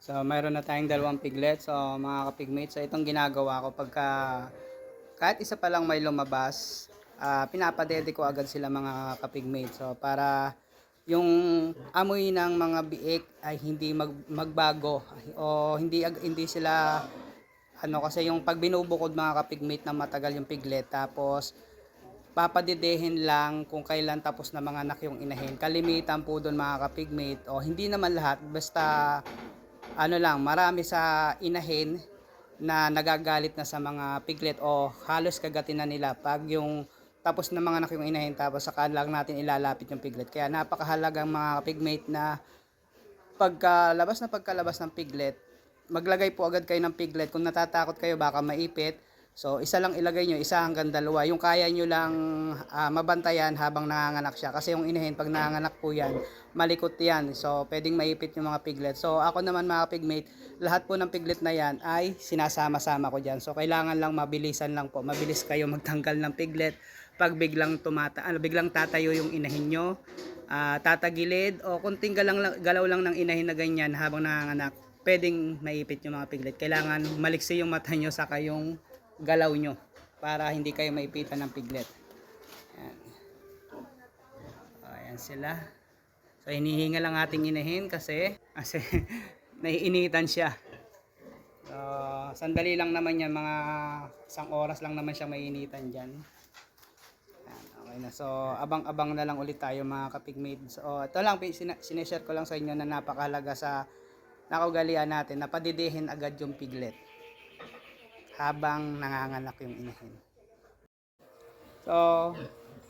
So, mayroon na tayong dalawang piglet. So, mga kapigmate, so itong ginagawa ko pagka kahit isa pa lang may lumabas, ah pinapadede ko agad sila mga kapigmate. So, para yung amoy ng mga biik ay hindi mag, magbago o hindi hindi sila ano kasi yung pag binubukod mga kapigmate na matagal yung piglet tapos papadidehin lang kung kailan tapos na mga anak yung inahin. Kalimitan po doon mga kapigmate o hindi naman lahat basta ano lang marami sa inahin na nagagalit na sa mga piglet o halos kagatin na nila pag yung tapos na mga anak yung inahin tapos saka lang natin ilalapit yung piglet. Kaya napakahalagang mga pigmate na pagkalabas na pagkalabas ng piglet, maglagay po agad kayo ng piglet. Kung natatakot kayo baka maipit, so isa lang ilagay nyo, isa hanggang dalawa. Yung kaya nyo lang ah, mabantayan habang nanganganak siya. Kasi yung inahin, pag nanganganak po yan, malikot yan. So pwedeng maipit yung mga piglet. So ako naman mga pigmate, lahat po ng piglet na yan ay sinasama-sama ko dyan. So kailangan lang mabilisan lang po. Mabilis kayo magtanggal ng piglet pag biglang tumata, ano, biglang tatayo yung inahin nyo, ah, tatagilid o kunting galang, lang- galaw lang ng inahin na ganyan habang nanganganak, pwedeng maipit yung mga piglet. Kailangan maliksi yung mata nyo saka yung galaw nyo para hindi kayo maipitan ng piglet. Ayan. Ayan sila. So hinihinga lang ating inahin kasi kasi naiinitan siya. So, sandali lang naman yan, mga isang oras lang naman siya maiinitan dyan. Yan, okay na. So, abang-abang na lang ulit tayo mga kapigmate. So, ito lang, sineshare ko lang sa inyo na napakahalaga sa nakaugalian natin na padidihin agad yung piglet habang nanganganak yung inahin. So,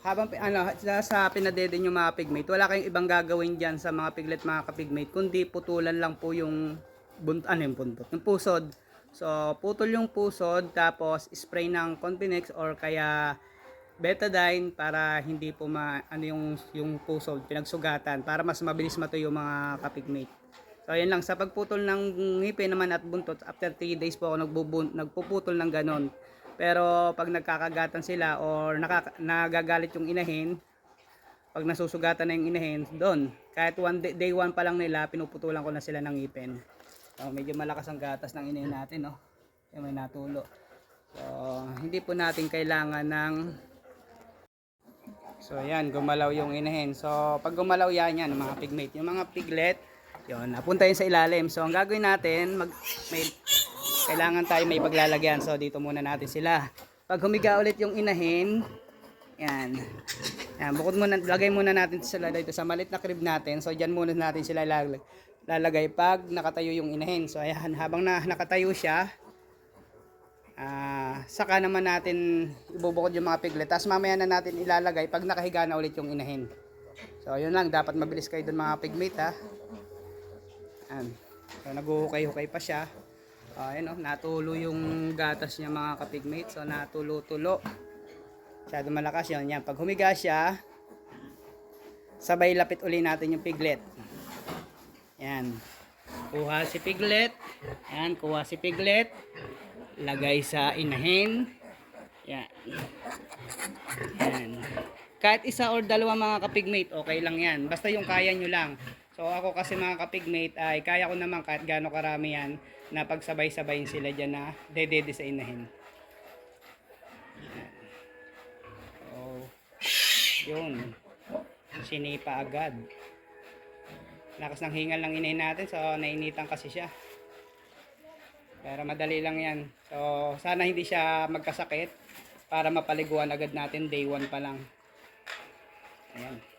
habang ano, sa, pinadede nyo mga pigmate, wala kayong ibang gagawin dyan sa mga piglet mga kapigmate, kundi putulan lang po yung bunt, ano yung buntot, yung pusod. So, putol yung pusod, tapos spray ng Confinex or kaya betadine para hindi po ma, ano yung, yung pusod, pinagsugatan, para mas mabilis matuyo mga kapigmate. So, yan lang. Sa pagputol ng ngipin naman at buntot, after 3 days po ako nagbubun, nagpuputol ng ganon. Pero pag nagkakagatan sila or nakaka, nagagalit yung inahin, pag nasusugatan na yung inahin, doon. Kahit one day, day one pa lang nila, pinuputulan ko na sila ng ngipin. So, medyo malakas ang gatas ng inahin natin, no? Yung may natulo. So, hindi po natin kailangan ng So, yan, gumalaw yung inahin. So, pag gumalaw yan, yan, mga pigmate. Yung mga piglet, yun, napunta yun sa ilalim. So, ang gagawin natin, mag, may, kailangan tayo may paglalagyan. So, dito muna natin sila. Pag humiga ulit yung inahin, yan. Yan, bukod muna, lagay muna natin sila dito sa malit na crib natin. So, dyan muna natin sila lalagay, lalagay pag nakatayo yung inahin. So, ayan, habang na, nakatayo siya, Ah, saka naman natin ibubukod yung mga piglet. Tapos mamaya na natin ilalagay pag nakahiga na ulit yung inahin. So, yun lang. Dapat mabilis kayo dun mga pigmate ha. Ayan. So, naguhukay-hukay pa siya. Uh, ayun, oh, natulo yung gatas niya mga kapigmate. So, natulo-tulo. Masyado malakas yun. Yan. Pag humiga siya, sabay lapit uli natin yung piglet. Yan. Kuha si piglet. Yan, kuha si piglet lagay sa inahin. Yan. Yan. Kahit isa or dalawa mga kapigmate, okay lang yan. Basta yung kaya nyo lang. So ako kasi mga kapigmate ay kaya ko naman kahit gaano karami yan na pagsabay-sabayin sila dyan na dedede sa inahin. Yan. So, yun. Sinipa agad. Lakas ng hingal ng inahin natin so nainitan kasi siya. Pero madali lang yan. So, sana hindi siya magkasakit para mapaliguan agad natin day 1 pa lang. Ayan.